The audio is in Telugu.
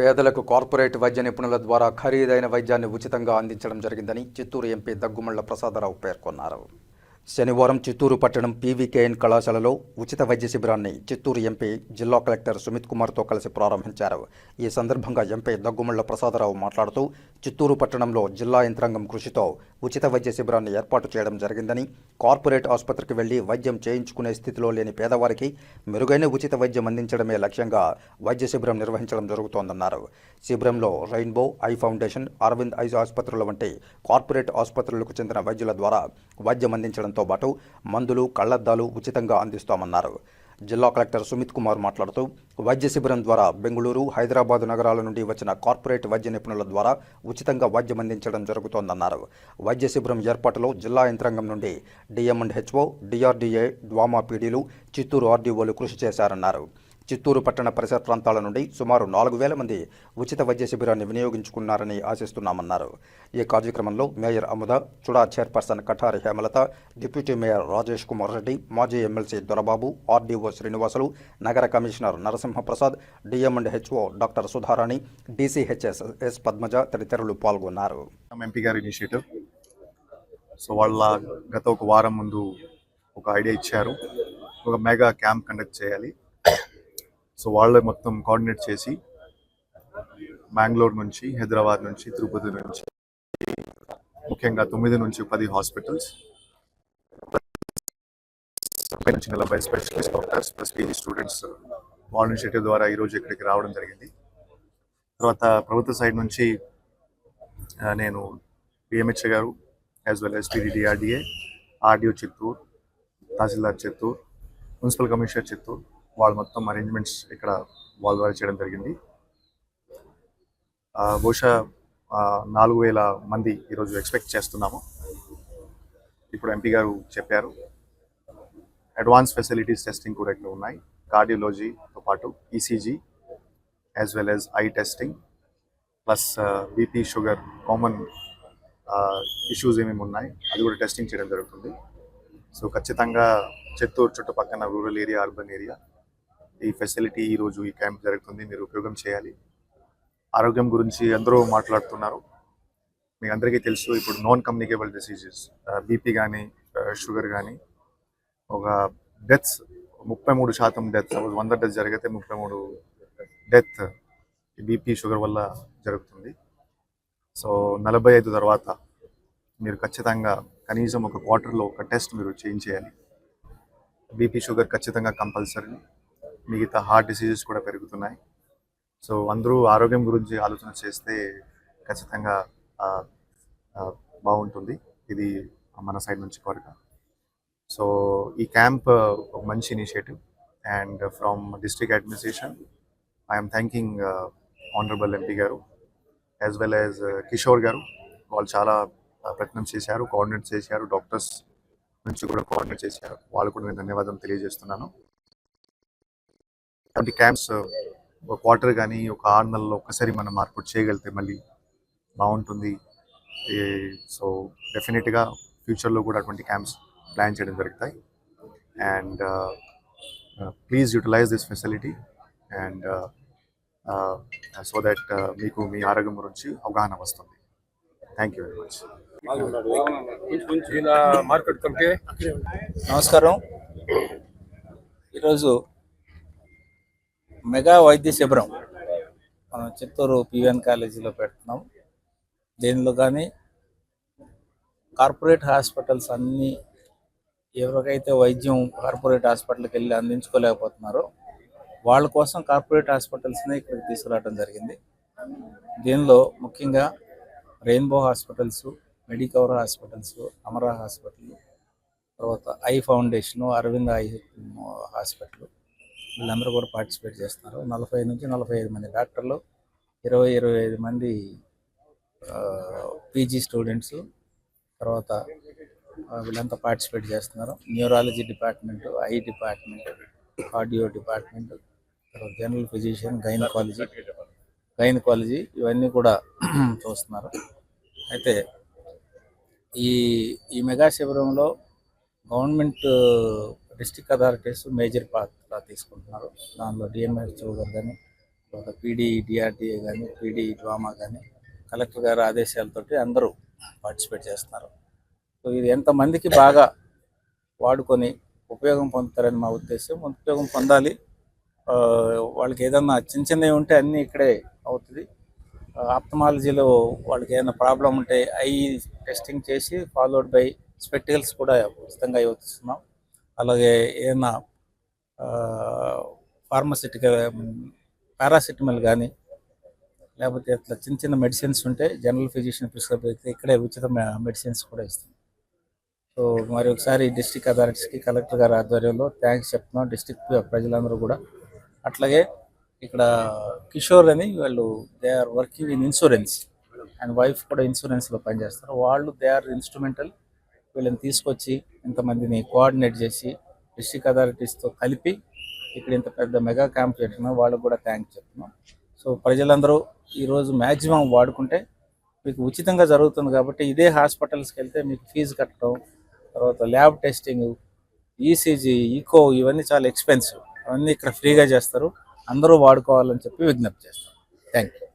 పేదలకు కార్పొరేట్ వైద్య నిపుణుల ద్వారా ఖరీదైన వైద్యాన్ని ఉచితంగా అందించడం జరిగిందని చిత్తూరు ఎంపీ దగ్గుమళ్ళ ప్రసాదరావు పేర్కొన్నారు. శనివారం చిత్తూరు పట్టణం పీవీకేఎన్ కళాశాలలో ఉచిత వైద్య శిబిరాన్ని చిత్తూరు ఎంపీ జిల్లా కలెక్టర్ సుమిత్ కుమార్తో కలిసి ప్రారంభించారు. ఈ సందర్భంగా ఎంపీ దగ్గుమళ్ళ ప్రసాదరావు మాట్లాడుతూ చిత్తూరు పట్టణంలో జిల్లా యంత్రాంగం కృషితో ఉచిత వైద్య శిబిరాన్ని ఏర్పాటు చేయడం జరిగిందని కార్పొరేట్ ఆసుపత్రికి వెళ్ళి వైద్యం చేయించుకునే స్థితిలో లేని పేదవారికి మెరుగైన ఉచిత వైద్యం అందించడమే లక్ష్యంగా వైద్య శిబిరం నిర్వహించడం జరుగుతోందన్నారు. శిబిరంలో Rainbow eye foundation Aravind eye ఆసుపత్రుల వంటి కార్పొరేట్ ఆసుపత్రులకు చెందిన వైద్యుల ద్వారా వైద్యం అందించడంతో పాటు మందులు కళ్ళద్దాలు ఉచితంగా అందిస్తామన్నారు. జిల్లా కలెక్టర్ సుమిత్ కుమార్ మాట్లాడుతూ వైద్య శిబిరం ద్వారా బెంగళూరు హైదరాబాద్ నగరాల నుండి వచ్చిన కార్పొరేట్ వైద్య నిపుణుల ద్వారా ఉచితంగా వైద్యం అందించడం జరుగుతోందన్నారు. వైద్య శిబిరం ఏర్పాటులో జిల్లా యంత్రాంగం నుండి DM and HO DRDA DWAMA పీడీలు Chittoor ఆర్డీఓలు కృషి చేశారన్నారు. చిత్తూరు పట్టణ పరిసర ప్రాంతాల నుండి సుమారు నాలుగు వేల మంది ఉచిత వైద్య శిబిరాన్ని వినియోగించుకున్నారని ఆశిస్తున్నామన్నారు. ఈ కార్యక్రమంలో mayor Amuda CHUDA chairperson Katari Hemalatha deputy mayor Rajesh Kumar Reddy మాజీ ఎమ్మెల్సీ దొరబాబు ఆర్డీఓ శ్రీనివాసులు నగర commissioner Narasimhaprasad DM and HO doctor Sudharani DCHS S Padmaja తదితరులు పాల్గొన్నారు. ఎంపీ గారి ఇనిషియేటివ్. సో వాళ్ళ గత ఒక వారం ముందు ఒక ఐడియా ఇచ్చారు. ఒక మెగా క్యాంప్ కండక్ట్ చేయాలి. సో వాళ్ళే మొత్తం కోఆర్డినేట్ చేసి బెంగళూరు నుంచి హైదరాబాద్ నుంచి తిరుపతి నుంచి ముఖ్యంగా తొమ్మిది నుంచి పది హాస్పిటల్స్ నుంచి నలభై specialist doctors plus PG students volunteer ద్వారా ఈరోజు ఇక్కడికి రావడం జరిగింది. తర్వాత ప్రభుత్వ సైడ్ నుంచి నేను పిఎంహెచ్ గారు as well S TDDRDA RDO Chittoor tahsildar Chittoor municipal commissioner Chittoor వాళ్ళు మొత్తం అరేంజ్మెంట్స్ ఇక్కడ వాళ్ళ ద్వారా చేయడం జరిగింది. బహుశా నాలుగు వేల మంది ఈరోజు ఎక్స్పెక్ట్ చేస్తున్నాము. ఇప్పుడు ఎంపీ గారు చెప్పారు. అడ్వాన్స్ ఫెసిలిటీస్ టెస్టింగ్ కూడా ఇక్కడ ఉన్నాయి. కార్డియోలజీతో పాటు ECG as well as eye testing plus BP sugar common issues ఏమేమి ఉన్నాయి అది కూడా టెస్టింగ్ చేయడం జరుగుతుంది. సో ఖచ్చితంగా చిత్తూరు చుట్టుపక్కన రూరల్ ఏరియా అర్బన్ ఏరియా ఈ ఫెసిలిటీ ఈరోజు ఈ క్యాంప్ జరుగుతుంది మీరు ఉపయోగం చేయాలి. ఆరోగ్యం గురించి అందరూ మాట్లాడుతున్నారు. మీకు అందరికీ తెలుసు ఇప్పుడు నాన్ కమ్యూనికేబుల్ డిసీజెస్ బీపీ కానీ షుగర్ కానీ ఒక డెత్స్ ముప్పై మూడు శాతం డెత్ వంద డెత్ జరిగితే ముప్పై మూడు డెత్ బీపీ షుగర్ వల్ల జరుగుతుంది. సో నలభై ఐదు తర్వాత మీరు ఖచ్చితంగా కనీసం ఒక క్వార్టర్లో ఒక టెస్ట్ మీరు చేంజ్ చేయాలి. బీపీ షుగర్ ఖచ్చితంగా కంపల్సరీ. మిగతా హార్ట్ డిసీజెస్ కూడా పెరుగుతున్నాయి. సో అందరూ ఆరోగ్యం గురించి ఆలోచన చేస్తే ఖచ్చితంగా బాగుంటుంది. ఇది మన సైడ్ నుంచి కోరిక. సో ఈ క్యాంప్ ఒక మంచి initiative and from district administration I'm thanking honourable MP గారు యాజ్ వెల్ యాజ్ కిషోర్ గారు. వాళ్ళు చాలా uh, ప్రయత్నం చేశారు కోఆర్డినేట్ చేశారు. డాక్టర్స్ నుంచి కూడా కోఆర్డినేట్ చేశారు. వాళ్ళు కూడా నేను ధన్యవాదాలు తెలియజేస్తున్నాను. అటువంటి క్యాంప్స్ ఒక క్వార్టర్ కానీ ఒక ఆరు నెలలో ఒక్కసారి మనం మార్పు చేయగలిగితే మళ్ళీ బాగుంటుంది. సో డెఫినెట్గా ఫ్యూచర్లో కూడా అటువంటి క్యాంప్స్ ప్లాన్ చేయడం జరుగుతాయి. And please utilise this facility and so that మీకు మీ ఆరోగ్యం గురించి అవగాహన వస్తుంది. Thank you very much market నమస్కారం. ఈరోజు మెగా వైద్య శిబిరం. మనం చిత్తూరు పివిఎన్ కాలేజీలో పెడుతున్నాం. దీనిలో కానీ కార్పొరేట్ హాస్పిటల్స్ అన్నీ ఎవరికైతే వైద్యం కార్పొరేట్ హాస్పిటల్కి వెళ్ళి అందించుకోలేకపోతున్నారో వాళ్ళ కోసం కార్పొరేట్ హాస్పిటల్స్ని ఇక్కడికి తీసుకురావడం జరిగింది. దీనిలో ముఖ్యంగా Rainbow hospitals Medicover hospitals Amara hospital తర్వాత eye foundation Aravind eye hospital వీళ్ళందరూ కూడా పార్టిసిపేట్ చేస్తున్నారు. నలభై నుంచి నలభై ఐదు మంది డాక్టర్లు ఇరవై ఇరవై ఐదు మంది పీజీ స్టూడెంట్స్ తర్వాత వీళ్ళంతా పార్టిసిపేట్ చేస్తున్నారు. Neurology department eye department cardio department తర్వాత జనరల్ ఫిజిషియన్ గైనకాలజీ గైనకాలజీ ఇవన్నీ కూడా చూస్తున్నారు. అయితే ఈ ఈ మెగా శిబిరంలో గవర్నమెంట్ డిస్ట్రిక్ట్ అథారిటీస్ మేజర్ పాత్ర తీసుకుంటున్నారు. దానిలో డిఎంహెచ్ఓ గారు కానీ తర్వాత పీడీ డిఆర్డిఏ కానీ పీడీ డ్రామా కానీ కలెక్టర్ గారి ఆదేశాలతోటి అందరూ పార్టిసిపేట్ చేస్తున్నారు. సో ఇది ఎంతమందికి బాగా వాడుకొని ఉపయోగం పొందుతారని మా ఉద్దేశం. ఉపయోగం పొందాలి. వాళ్ళకి ఏదన్నా చిన్న చిన్నవి ఉంటే అన్నీ ఇక్కడే అవుతుంది. ఆప్తమాలజీలో వాళ్ళకి ఏదైనా ప్రాబ్లం ఉంటే ఐ టెస్టింగ్ చేసి ఫాలోడ్ బై స్పెక్టికల్స్ కూడా ఉచితంగా ఇస్తున్నాం అలాగే ఏదైనా ఫార్మసిటికల్ పారాసిటమల్ కానీ లేకపోతే ఇట్లా చిన్న చిన్న మెడిసిన్స్ ఉంటే జనరల్ ఫిజిషియన్ ప్రిస్క్రైబ్ అయితే ఇక్కడే ఉచిత మెడిసిన్స్ కూడా ఇస్తాం సో మరి ఒకసారి డిస్టిక్ అథారిటీస్కి కలెక్టర్ గారి ఆధ్వర్యంలో థ్యాంక్స్ చెప్తున్నాం. డిస్టిక్ ప్రజలందరూ కూడా. అట్లాగే ఇక్కడ కిషోర్ అని వాళ్ళు they are working in insurance and wife కూడా ఇన్సూరెన్స్లో పనిచేస్తారు. వాళ్ళు దే ఆర్ ఇన్స్ట్రుమెంటల్ వీళ్ళని తీసుకొచ్చి ఇంతమందిని కోఆర్డినేట్ చేసి డిస్టిక్ అథారిటీస్తో కలిపి ఇక్కడ ఇంత పెద్ద మెగా క్యాంప్ చేస్తున్నాం వాళ్ళకు కూడా థ్యాంక్స్ చెప్తున్నాం. సో ప్రజలందరూ ఈరోజు మ్యాక్సిమం వాడుకుంటే మీకు ఉచితంగా జరుగుతుంది కాబట్టి ఇదే హాస్పిటల్స్కి వెళ్తే మీకు ఫీజు కట్టడం తర్వాత ల్యాబ్ టెస్టింగ్ ఈసీజీ ఈకో ఇవన్నీ చాలా ఎక్స్పెన్సివ్ అవన్నీ ఇక్కడ ఫ్రీగా చేస్తారు. అందరూ వాడుకోవాలని చెప్పి విజ్ఞప్తి చేస్తాం. Thank you